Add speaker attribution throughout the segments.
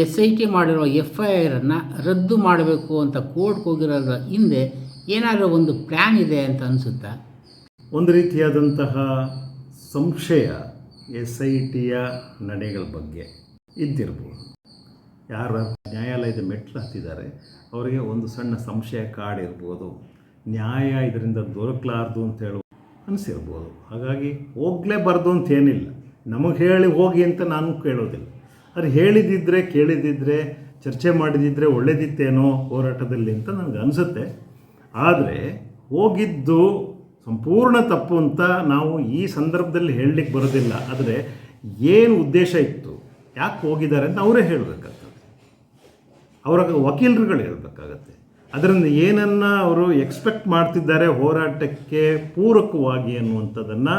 Speaker 1: S I T ಮಾಡಿರೋ F I ಆರನ್ನು ರದ್ದು ಮಾಡಬೇಕು ಅಂತ ಕೋರ್ಟ್ಗೆ ಹೋಗಿರೋದ್ರ ಹಿಂದೆ ಏನಾದರೂ ಒಂದು ಪ್ಲ್ಯಾನ್ ಇದೆ ಅಂತ ಅನಿಸುತ್ತಾ?
Speaker 2: ಒಂದು ರೀತಿಯಾದಂತಹ ಸಂಶಯ ಎಸ್ ಐ ಟಿಯ ನಡೆಗಳ ಬಗ್ಗೆ ಇದ್ದಿರ್ಬೋದು. ಯಾರು ನ್ಯಾಯಾಲಯದ ಮೆಟ್ಲು ಹತ್ತಿದ್ದಾರೆ, ಅವರಿಗೆ ಒಂದು ಸಣ್ಣ ಸಂಶಯ ಕಾಡಿರ್ಬೋದು ನ್ಯಾಯ ಇದರಿಂದ ದೊರಕಲಾರ್ದು ಅಂತ ಹೇಳು ಅನಿಸಿರ್ಬೋದು. ಹಾಗಾಗಿ ಹೋಗಲೇಬಾರ್ದು ಅಂತೇನಿಲ್ಲ ನಮಗೆ ಹೇಳಿ ಹೋಗಿ ಅಂತ ನಾನು ಕೇಳೋದಿಲ್ಲ. ಅದು ಹೇಳಿದಿದ್ದರೆ ಕೇಳಿದಿದ್ದರೆ ಚರ್ಚೆ ಮಾಡಿದಿದ್ದರೆ ಒಳ್ಳೇದಿತ್ತೇನೋ ಹೋರಾಟದಲ್ಲಿ ಅಂತ ನನಗೆ ಅನಿಸುತ್ತೆ. ಆದರೆ ಹೋಗಿದ್ದು ಸಂಪೂರ್ಣ ತಪ್ಪು ಅಂತ ನಾವು ಈ ಸಂದರ್ಭದಲ್ಲಿ ಹೇಳಲಿಕ್ಕೆ ಬರೋದಿಲ್ಲ. ಆದರೆ ಏನು ಉದ್ದೇಶ ಇತ್ತು, ಯಾಕೆ ಹೋಗಿದ್ದಾರೆ ಅಂತ ಅವರೇ ಹೇಳಬೇಕಾಗ್ತದೆ. ಅವರ ವಕೀಲರುಗಳು ಹೇಳಬೇಕಾಗತ್ತೆ. ಅದರಿಂದ ಏನನ್ನು ಅವರು ಎಕ್ಸ್ಪೆಕ್ಟ್ ಮಾಡ್ತಿದ್ದಾರೆ ಹೋರಾಟಕ್ಕೆ ಪೂರಕವಾಗಿ ಅನ್ನುವಂಥದ್ದನ್ನು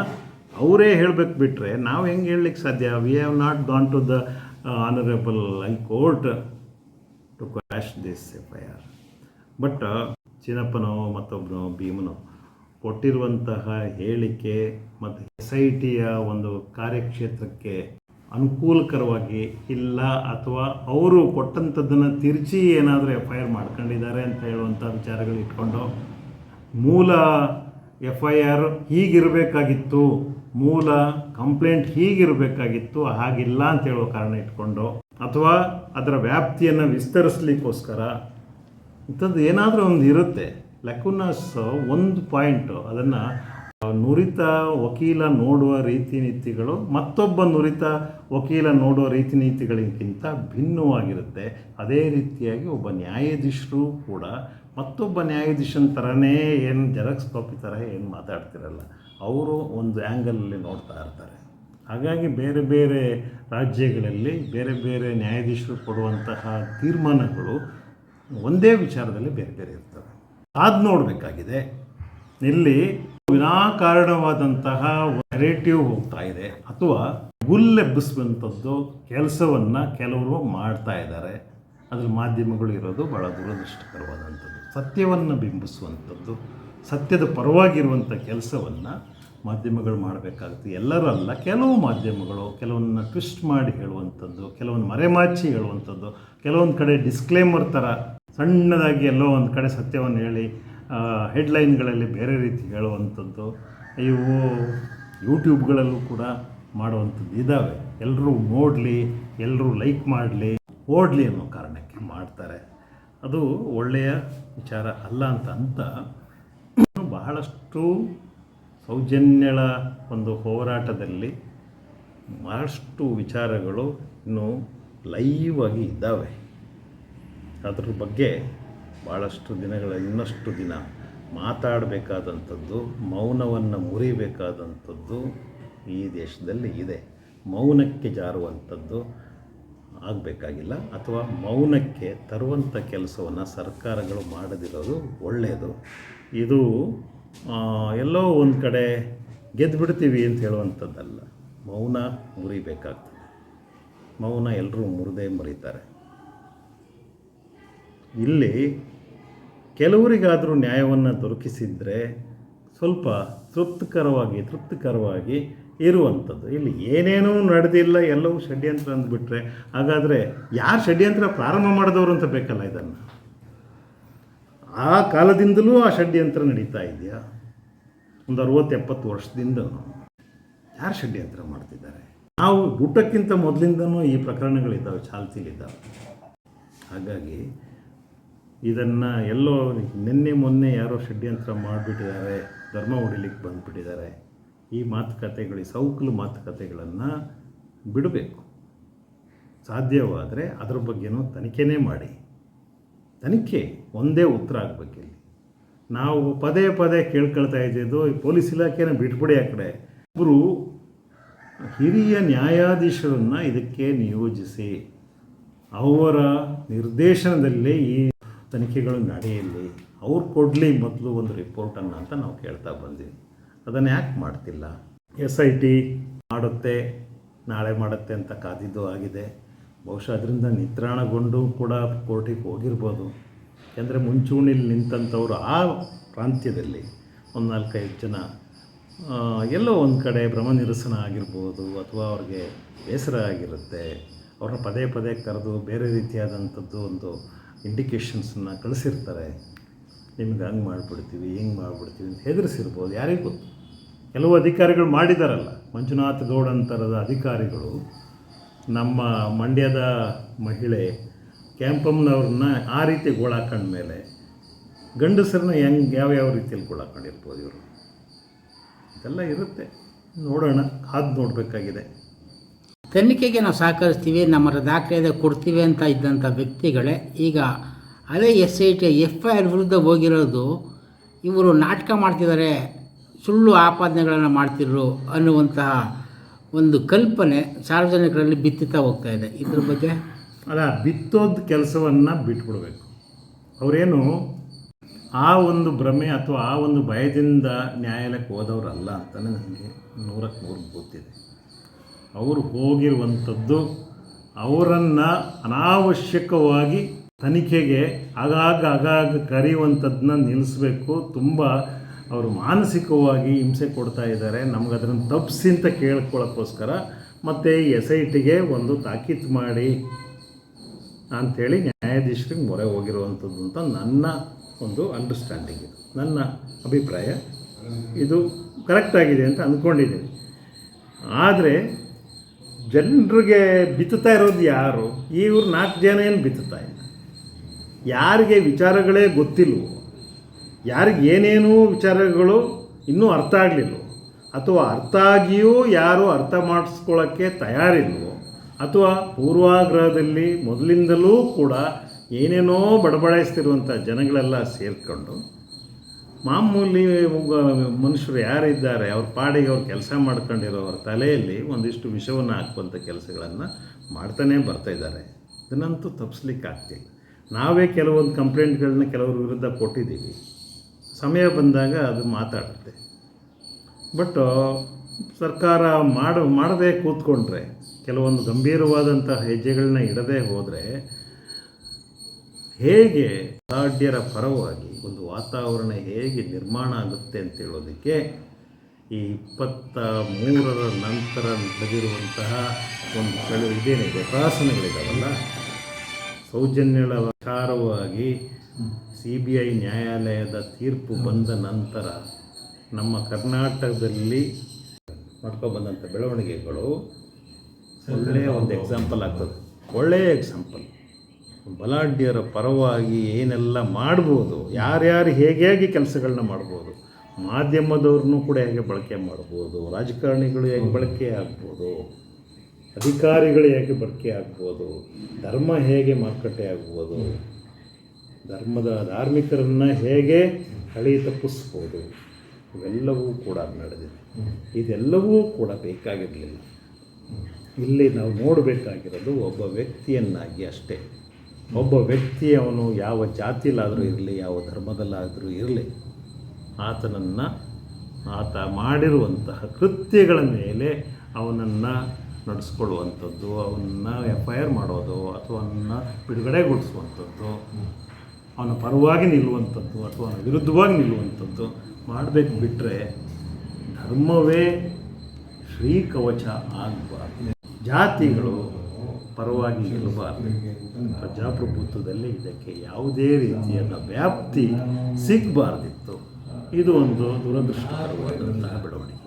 Speaker 2: ಅವರೇ ಹೇಳಬೇಕು ಬಿಟ್ಟರೆ ನಾವು ಹೆಂಗೆ ಹೇಳಲಿಕ್ಕೆ ಸಾಧ್ಯ? We have not gone to the honourable high court to quash this F I R but ಚಿನ್ನಪ್ಪನೋ ಮತ್ತೊಬ್ಬನೋ ಭೀಮನೋ ಕೊಟ್ಟಿರುವಂತಹ ಹೇಳಿಕೆ ಮತ್ತು ಎಸ್ ಐ ಟಿಯ ಒಂದು ಕಾರ್ಯಕ್ಷೇತ್ರಕ್ಕೆ ಅನುಕೂಲಕರವಾಗಿ ಇಲ್ಲ ಅಥವಾ ಅವರು ಕೊಟ್ಟಂಥದ್ದನ್ನು ತಿರುಚಿ ಏನಾದರೂ ಎಫ್ ಐ ಆರ್ ಮಾಡ್ಕೊಂಡಿದ್ದಾರೆ ಅಂತ ಹೇಳುವಂಥ ವಿಚಾರಗಳು ಇಟ್ಕೊಂಡು ಮೂಲ ಎಫ್ ಐ ಆರ್ ಹೀಗಿರಬೇಕಾಗಿತ್ತು, ಮೂಲ ಕಂಪ್ಲೇಂಟ್ ಹೀಗಿರಬೇಕಾಗಿತ್ತು, ಹಾಗಿಲ್ಲ ಅಂತ ಹೇಳೋ ಕಾರಣ ಇಟ್ಕೊಂಡು, ಅಥವಾ ಅದರ ವ್ಯಾಪ್ತಿಯನ್ನು ವಿಸ್ತರಿಸ್ಲಿಕ್ಕೋಸ್ಕರ ಇಂಥದ್ದು ಏನಾದರೂ ಒಂದು ಇರುತ್ತೆ. ಲೆಕುನಸ್ ಒಂದು ಪಾಯಿಂಟು ಅದನ್ನು ನುರಿತ ವಕೀಲ ನೋಡುವ ರೀತಿ ನೀತಿಗಳು ಮತ್ತೊಬ್ಬ ನುರಿತ ವಕೀಲ ನೋಡುವ ರೀತಿ ನೀತಿಗಳಿಗಿಂತ ಭಿನ್ನವಾಗಿರುತ್ತೆ. ಅದೇ ರೀತಿಯಾಗಿ ಒಬ್ಬ ನ್ಯಾಯಾಧೀಶರು ಕೂಡ ಮತ್ತೊಬ್ಬ ನ್ಯಾಯಾಧೀಶನ ಥರನೇ ಏನು ಜೆರಾಕ್ಸ್ ಕಾಪಿ ಥರ ಏನು ಮಾತಾಡ್ತಿರಲ್ಲ, ಅವರು ಒಂದು ಆ್ಯಂಗಲಲ್ಲಿ ನೋಡ್ತಾ ಇರ್ತಾರೆ. ಹಾಗಾಗಿ ಬೇರೆ ಬೇರೆ ರಾಜ್ಯಗಳಲ್ಲಿ ಬೇರೆ ಬೇರೆ ನ್ಯಾಯಾಧೀಶರು ಕೊಡುವಂತಹ ತೀರ್ಮಾನಗಳು ಒಂದೇ ವಿಚಾರದಲ್ಲಿ ಬೇರೆ ಬೇರೆ ಇರ್ತವೆ. ಅದು ನೋಡಬೇಕಾಗಿದೆ. ಇಲ್ಲಿ ವಿನಾಕಾರಣವಾದಂತಹ ನೆರೇಟಿವ್ ಹೋಗ್ತಾ ಇದೆ, ಅಥವಾ ಗುಲ್ಲೆಬ್ಬಿಸುವಂಥದ್ದು ಕೆಲಸವನ್ನು ಕೆಲವರು ಮಾಡ್ತಾ ಇದ್ದಾರೆ. ಅದ್ರ ಮಾಧ್ಯಮಗಳು ಇರೋದು ಭಾಳ ದುರದೃಷ್ಟಕರವಾದಂಥದ್ದು. ಸತ್ಯವನ್ನು ಬಿಂಬಿಸುವಂಥದ್ದು, ಸತ್ಯದ ಪರವಾಗಿರುವಂಥ ಕೆಲಸವನ್ನು ಮಾಧ್ಯಮಗಳು ಮಾಡಬೇಕಾಗುತ್ತೆ. ಎಲ್ಲರಲ್ಲ, ಕೆಲವು ಮಾಧ್ಯಮಗಳು ಕೆಲವನ್ನ ಟ್ವಿಸ್ಟ್ ಮಾಡಿ ಹೇಳುವಂಥದ್ದು ಕೆಲವೊಂದು ಮರೆಮಾಚಿ ಹೇಳುವಂಥದ್ದು, ಕೆಲವೊಂದು ಕಡೆ ಡಿಸ್ಕ್ಲೇಮರ್ ಥರ ಸಣ್ಣದಾಗಿ ಎಲ್ಲೋ ಒಂದು ಕಡೆ ಸತ್ಯವನ್ನು ಹೇಳಿ ಹೆಡ್ಲೈನ್ಗಳಲ್ಲಿ ಬೇರೆ ರೀತಿ ಹೇಳುವಂಥದ್ದು, ಇವು ಯೂಟ್ಯೂಬ್ಗಳಲ್ಲೂ ಕೂಡ ಮಾಡುವಂಥದ್ದು ಇದ್ದಾವೆ. ಎಲ್ಲರೂ ನೋಡಲಿ ಎಲ್ಲರೂ ಲೈಕ್ ಮಾಡಲಿ. ಓಡಲಿ ಅನ್ನೋ ಕಾರಣಕ್ಕೆ ಮಾಡ್ತಾರೆ. ಅದು ಒಳ್ಳೆಯ ವಿಚಾರ ಅಲ್ಲ ಅಂತ ಅಂತ ಬಹಳಷ್ಟು ಸೌಜನ್ಯಳ ಒಂದು ಹೋರಾಟದಲ್ಲಿ ಬಹಳಷ್ಟು ವಿಚಾರಗಳು ಇನ್ನೂ ಲೈವ್ ಆಗಿ ಇದ್ದಾವೆ. ಅದ್ರ ಬಗ್ಗೆ ಭಾಳಷ್ಟು ದಿನಗಳ, ಇನ್ನಷ್ಟು ದಿನ ಮಾತಾಡಬೇಕಾದಂಥದ್ದು, ಮೌನವನ್ನು ಮುರಿಬೇಕಾದಂಥದ್ದು ಈ ದೇಶದಲ್ಲಿ ಇದೆ. ಮೌನಕ್ಕೆ ಜಾರುವಂಥದ್ದು ಆಗಬೇಕಾಗಿಲ್ಲ ಅಥವಾ ಮೌನಕ್ಕೆ ತರುವಂಥ ಕೆಲಸವನ್ನು ಸರ್ಕಾರಗಳು ಮಾಡದಿರೋದು ಒಳ್ಳೆಯದು. ಇದು ಎಲ್ಲೋ ಒಂದು ಕಡೆ ಗೆದ್ದು ಬಿಡ್ತೀವಿ ಅಂತ ಹೇಳುವಂಥದ್ದಲ್ಲ. ಮೌನ ಮುರಿಬೇಕಾಗ್ತದೆ. ಮೌನ ಎಲ್ಲರೂ ಮುರಿದೇ ಮುರಿತಾರೆ. ಇಲ್ಲಿ ಕೆಲವರಿಗಾದರೂ ನ್ಯಾಯವನ್ನು ದೊರಕಿಸಿದರೆ ಸ್ವಲ್ಪ ತೃಪ್ತಿಕರವಾಗಿ ತೃಪ್ತಿಕರವಾಗಿ ಇರುವಂಥದ್ದು. ಇಲ್ಲಿ ಏನೇನೂ ನಡೆದಿಲ್ಲ, ಎಲ್ಲವೂ ಷಡ್ಯಂತ್ರ ಅಂದ್ಬಿಟ್ರೆ ಹಾಗಾದರೆ ಯಾರು ಷಡ್ಯಂತ್ರ ಪ್ರಾರಂಭ ಮಾಡಿದವರು ಅಂತ ಬೇಕಲ್ಲ ಇದನ್ನು? ಆ ಕಾಲದಿಂದಲೂ ಆ ಷಡ್ಯಂತ್ರ ನಡೀತಾ ಇದೆಯಾ? ಒಂದು ಅರುವತ್ತು ಎಪ್ಪತ್ತು ವರ್ಷದಿಂದ ಯಾರು ಷಡ್ಯಂತ್ರ ಮಾಡ್ತಿದ್ದಾರೆ? ನಾವು ಊಟಕ್ಕಿಂತ ಮೊದಲಿಂದನೂ ಈ ಪ್ರಕರಣಗಳಿದ್ದಾವೆ, ಚಾಲ್ತಿಲಿದ್ದಾವೆ. ಹಾಗಾಗಿ ಇದನ್ನು ಎಲ್ಲೋ ನಿನ್ನೆ ಮೊನ್ನೆ ಯಾರೋ ಷಡ್ಯಂತ್ರ ಮಾಡಿಬಿಟ್ಟಿದ್ದಾರೆ, ಧರ್ಮ ಹೊಡಿಲಿಕ್ಕೆ ಬಂದುಬಿಟ್ಟಿದ್ದಾರೆ. ಈ ಮಾತುಕತೆಗಳು ಸೌಕಲು ಮಾತುಕತೆಗಳನ್ನು ಬಿಡಬೇಕು. ಸಾಧ್ಯವಾದರೆ ಅದ್ರ ಬಗ್ಗೆನೂ ತನಿಖೆನೇ ಮಾಡಿ. ತನಿಖೆ ಒಂದೇ ಉತ್ತರ ಆಗಬೇಕಿಲ್ಲಿ ನಾವು ಪದೇ ಪದೇ ಕೇಳ್ಕೊಳ್ತಾ ಇದ್ದಿದ್ದು ಈ ಪೊಲೀಸ್ ಇಲಾಖೆನ ಬಿಟ್ಬಿಡಿ ಆ ಕಡೆ. ಒಬ್ಬರು ಹಿರಿಯ ನ್ಯಾಯಾಧೀಶರನ್ನು ಇದಕ್ಕೆ ನಿಯೋಜಿಸಿ ಅವರ ನಿರ್ದೇಶನದಲ್ಲಿ ಈ ತನಿಖೆಗಳು ನಡೆಯಲಿ. ಅವ್ರು ಕೊಡಲಿ ಮೊದಲು ಒಂದು ರಿಪೋರ್ಟನ್ನು ಅಂತ ನಾವು ಕೇಳ್ತಾ ಬಂದ್ವಿ. ಅದನ್ನು ಯಾಕೆ ಮಾಡ್ತಿಲ್ಲ? ಎಸ್ ಐ ಟಿ ಮಾಡುತ್ತೆ, ನಾಳೆ ಮಾಡುತ್ತೆ ಅಂತ ಕಾದಿದ್ದು ಆಗಿದೆ. ಬಹುಶಃ ಅದರಿಂದ ನಿತ್ರಾಣಗೊಂಡು ಕೂಡ ಕೋರ್ಟಿಗೆ ಹೋಗಿರ್ಬೋದು. ಯಾಕೆಂದರೆ ಮುಂಚೂಣಿಲಿ ನಿಂತಂಥವ್ರು ಆ ಪ್ರಾಂತ್ಯದಲ್ಲಿ ಒಂದು ನಾಲ್ಕೈದು ಜನ ಎಲ್ಲೋ ಒಂದು ಕಡೆ ಭ್ರಮ ನಿರಸನ ಆಗಿರ್ಬೋದು ಅಥವಾ ಅವ್ರಿಗೆ ಬೇಸರ ಆಗಿರುತ್ತೆ. ಅವ್ರನ್ನ ಪದೇ ಪದೇ ಕರೆದು ಬೇರೆ ರೀತಿಯಾದಂಥದ್ದು ಒಂದು ಇಂಡಿಕೇಶನ್ಸನ್ನು ಕಳಿಸಿರ್ತಾರೆ. ನಿಮ್ಗೆ ಹಂಗೆ ಮಾಡಿಬಿಡ್ತೀವಿ, ಹಿಂಗೆ ಮಾಡಿಬಿಡ್ತೀವಿ ಅಂತ ಹೆದರಿಸಿರ್ಬೋದು. ಯಾರಿಗೂ ಗೊತ್ತು ಕೆಲವು ಅಧಿಕಾರಿಗಳು ಮಾಡಿದಾರಲ್ಲ. ಮಂಜುನಾಥ್ ಗೌಡಂತರದ ಅಂತರದ ಅಧಿಕಾರಿಗಳು ನಮ್ಮ ಮಂಡ್ಯದ ಮಹಿಳೆ ಕ್ಯಾಂಪಮ್ನವ್ರನ್ನ ಆ ರೀತಿ ಗೋಳಾಕೊಂಡ ಮೇಲೆ ಗಂಡಸರನ್ನ ಹೆಂಗೆ ಯಾವ್ಯಾವ ರೀತಿಯಲ್ಲಿ ಗೋಳಾಕೊಂಡಿರ್ಬೋದು ಇವರು? ಇದೆಲ್ಲ ಇರುತ್ತೆ. ನೋಡೋಣ. ಕಾದು ನೋಡಬೇಕಾಗಿದೆ.
Speaker 1: ತನಿಖೆಗೆ ನಾವು ಸಹಕರಿಸ್ತೀವಿ, ನಮ್ಮ ದಾಖಲೆ ಕೊಡ್ತೀವಿ ಅಂತ ಇದ್ದಂಥ ವ್ಯಕ್ತಿಗಳೇ, ಈಗ ಅದೇ S I T F I R ವಿರುದ್ಧ ಹೋಗಿರೋದು, ಇವರು ನಾಟಕ ಮಾಡ್ತಿದ್ದಾರೆ ಸುಳ್ಳು ಆಪಾದನೆಗಳನ್ನು ಮಾಡ್ತಿದ್ರು ಅನ್ನುವಂತಹ ಒಂದು ಕಲ್ಪನೆ ಸಾರ್ವಜನಿಕರಲ್ಲಿ ಬಿತ್ತುತ್ತಾ ಹೋಗ್ತಾ ಇದೆ. ಇದ್ರ ಬಗ್ಗೆ?
Speaker 2: ಅಲ್ಲ, ಬಿತ್ತೋದು ಕೆಲಸವನ್ನು ಬಿಟ್ಬಿಡ್ಬೇಕು. ಅವರೇನು ಆ ಒಂದು ಭ್ರಮೆ ಅಥವಾ ಆ ಒಂದು ಭಯದಿಂದ ನ್ಯಾಯಾಲಯಕ್ಕೆ ಹೋದವರಲ್ಲ ಅಂತಲೇ ನನಗೆ ನೂರಕ್ಕೆ ನೂರು ಗೊತ್ತಿದೆ. ಅವರು ಹೋಗಿರುವಂಥದ್ದು ಅವರನ್ನು ಅನಾವಶ್ಯಕವಾಗಿ ತನಿಖೆಗೆ ಆಗಾಗ ಆಗಾಗ ಕರೆಯುವಂಥದ್ದನ್ನ ನಿಲ್ಲಿಸಬೇಕು. ತುಂಬ ಅವರು ಮಾನಸಿಕವಾಗಿ ಹಿಂಸೆ ಕೊಡ್ತಾ ಇದ್ದಾರೆ. ನಮ್ಗೆ ಅದನ್ನು ತಪ್ಪಿಸಿ ಅಂತ ಕೇಳ್ಕೊಳ್ಳೋಕ್ಕೋಸ್ಕರ ಮತ್ತು ಎಸ್ ಐ ಟಿಗೆ ಒಂದು ತಾಕೀತು ಮಾಡಿ ಅಂಥೇಳಿ ನ್ಯಾಯಾಧೀಶರಿಗೆ ಮೊರೆ ಹೋಗಿರುವಂಥದ್ದು ಅಂತ ನನ್ನ ಒಂದು ಅಂಡರ್ಸ್ಟ್ಯಾಂಡಿಂಗ್ ಇದು. ನನ್ನ ಅಭಿಪ್ರಾಯ. ಇದು ಕರೆಕ್ಟಾಗಿದೆ ಅಂತ ಅಂದ್ಕೊಂಡಿದ್ದೀನಿ ಆದರೆ ಜನರಿಗೆ ಬಿತ್ತುತ್ತಾ ಇರೋದು ಯಾರು? ಇವ್ರು ನಾಲ್ಕು ಜನ ಏನು ಬಿತ್ತುತ್ತಾ ಇಲ್ಲ? ಯಾರಿಗೆ ವಿಚಾರಗಳೇ ಗೊತ್ತಿಲ್ವೋ? ಯಾರಿಗೆ ಏನೇನೂ ವಿಚಾರಗಳು ಇನ್ನೂ ಅರ್ಥ ಆಗಲಿಲ್ಲ ಅಥವಾ ಅರ್ಥ ಆಗಿಯೂ ಯಾರು ಅರ್ಥ ಮಾಡಿಸ್ಕೊಳ್ಳೋಕ್ಕೆ ತಯಾರಿಲ್ವೋ, ಅಥವಾ ಪೂರ್ವಾಗ್ರಹದಲ್ಲಿ ಮೊದಲಿಂದಲೂ ಕೂಡ ಏನೇನೋ ಬಡಬಡಾಯಿಸ್ತಿರುವಂಥ ಜನಗಳೆಲ್ಲ ಸೇರಿಕೊಂಡು, ಮಾಮೂಲಿ ಮನುಷ್ಯರು ಯಾರಿದ್ದಾರೆ, ಅವ್ರ ಪಾಡಿಗೆ ಅವ್ರು ಕೆಲಸ ಮಾಡ್ಕೊಂಡಿರೋರ ತಲೆಯಲ್ಲಿ ಒಂದಿಷ್ಟು ವಿಷವನ್ನು ಹಾಕುವಂಥ ಕೆಲಸಗಳನ್ನು ಮಾಡ್ತಾನೇ ಬರ್ತಾ ಇದ್ದಾರೆ. ಇದನ್ನಂತೂ ತಪ್ಪಿಸ್ಲಿಕ್ಕೆ ಆಗ್ತಿಲ್ಲ ನಾವೇ ಕೆಲವೊಂದು ಕಂಪ್ಲೇಂಟ್ಗಳನ್ನ ಕೆಲವ್ರ ವಿರುದ್ಧ ಕೊಟ್ಟಿದ್ದೀವಿ. ಸಮಯ ಬಂದಾಗ ಅದು ಮಾತಾಡುತ್ತೆ. ಬಟ್ ಸರ್ಕಾರ ಮಾಡ, ಮಾಡದೇ ಕೂತ್ಕೊಂಡ್ರೆ, ಕೆಲವೊಂದು ಗಂಭೀರವಾದಂಥ ಹೆಜ್ಜೆಗಳನ್ನ ಇಡದೇ ಹೋದರೆ, ಹೇಗೆ ದಾಢ್ಯರ ಪರವಾಗಿ ಒಂದು ವಾತಾವರಣ ಹೇಗೆ ನಿರ್ಮಾಣ ಆಗುತ್ತೆ ಅಂತ ಹೇಳೋದಕ್ಕೆ, ಈ ಇಪ್ಪತ್ತ ಮೂರರ ನಂತರ ನಡೆದಿರುವಂತಹ ಒಂದು ಕೆಲವು ಇದೇನಿದೆ ಪ್ರವಾಸನಗಳಿದಾವಲ್ಲ ಸೌಜನ್ಯಗಳ ವಿಚಾರವಾಗಿ ಸಿ ಬಿ ಐ ನ್ಯಾಯಾಲಯದ ತೀರ್ಪು ಬಂದ ನಂತರ ನಮ್ಮ ಕರ್ನಾಟಕದಲ್ಲಿ ಮಾಡ್ಕೊಬಂದಂಥ ಬೆಳವಣಿಗೆಗಳು ಒಳ್ಳೆಯ ಒಂದು ಎಕ್ಸಾಂಪಲ್ ಆಗ್ತದೆ. ಒಳ್ಳೆಯ ಎಕ್ಸಾಂಪಲ್ ಬಲಾಢ್ಯರ ಪರವಾಗಿ ಏನೆಲ್ಲ ಮಾಡ್ಬೋದು, ಯಾರ್ಯಾರು ಹೇಗೆ ಹೇಗೆ ಕೆಲಸಗಳನ್ನ ಮಾಡ್ಬೋದು, ಮಾಧ್ಯಮದವ್ರನ್ನೂ ಕೂಡ ಹೇಗೆ ಬಳಕೆ ಮಾಡ್ಬೋದು, ರಾಜಕಾರಣಿಗಳು ಹೇಗೆ ಬಳಕೆ ಆಗ್ಬೋದು ಅಧಿಕಾರಿಗಳು ಹೇಗೆ ಬಳಕೆ ಆಗ್ಬೋದು? ಧರ್ಮ ಹೇಗೆ ಮಾರುಕಟ್ಟೆ ಆಗ್ಬೋದು? ಧರ್ಮದ ಧಾರ್ಮಿಕರನ್ನು ಹೇಗೆ ಹಳಿ ತಪ್ಪಿಸ್ಬೋದು? ಇವೆಲ್ಲವೂ ಕೂಡ ನಡೆದಿದೆ. ಇದೆಲ್ಲವೂ ಕೂಡ ಬೇಕಾಗಿರಲಿಲ್ಲ. ಇಲ್ಲಿ ನಾವು ನೋಡಬೇಕಾಗಿರೋದು ಒಬ್ಬ ವ್ಯಕ್ತಿಯನ್ನಾಗಿ ಅಷ್ಟೇ. ಒಬ್ಬ ವ್ಯಕ್ತಿ ಅವನು ಯಾವ ಜಾತಿಲಾದರೂ ಇರಲಿ, ಯಾವ ಧರ್ಮದಲ್ಲಾದರೂ ಇರಲಿ, ಆತನನ್ನು, ಆತ ಮಾಡಿರುವಂತಹ ಕೃತ್ಯಗಳ ಮೇಲೆ ಅವನನ್ನು ನಡೆಸ್ಕೊಳ್ಳುವಂಥದ್ದು ಅವನ್ನ ಎಫ್ ಐ ಆರ್ ಮಾಡೋದು, ಅಥವಾ ಅವನ್ನ ಬಿಡುಗಡೆಗೊಳಿಸುವಂಥದ್ದು, ಅವನ ಪರವಾಗಿ ನಿಲ್ಲುವಂಥದ್ದು, ಅಥವಾ ಅವನ ವಿರುದ್ಧವಾಗಿ ನಿಲ್ಲುವಂಥದ್ದು ಮಾಡಬೇಕು ಬಿಟ್ಟರೆ ಧರ್ಮವೇ ಶ್ರೀ ಕವಚ ಆಗಬಾರ್ದು. ಜಾತಿಗಳು ಪರವಾಗಿ ನಿಲ್ಲಬಾರ್ದು. ಪ್ರಜಾಪ್ರಭುತ್ವದಲ್ಲಿ ಇದಕ್ಕೆ ಯಾವುದೇ ರೀತಿಯಾದ ವ್ಯಾಪ್ತಿ ಸಿಗಬಾರ್ದಿತ್ತು. ಇದು ಒಂದು ದುರದೃಷ್ಟಕರವಾದಂತಹ ಬೆಳವಣಿಗೆ.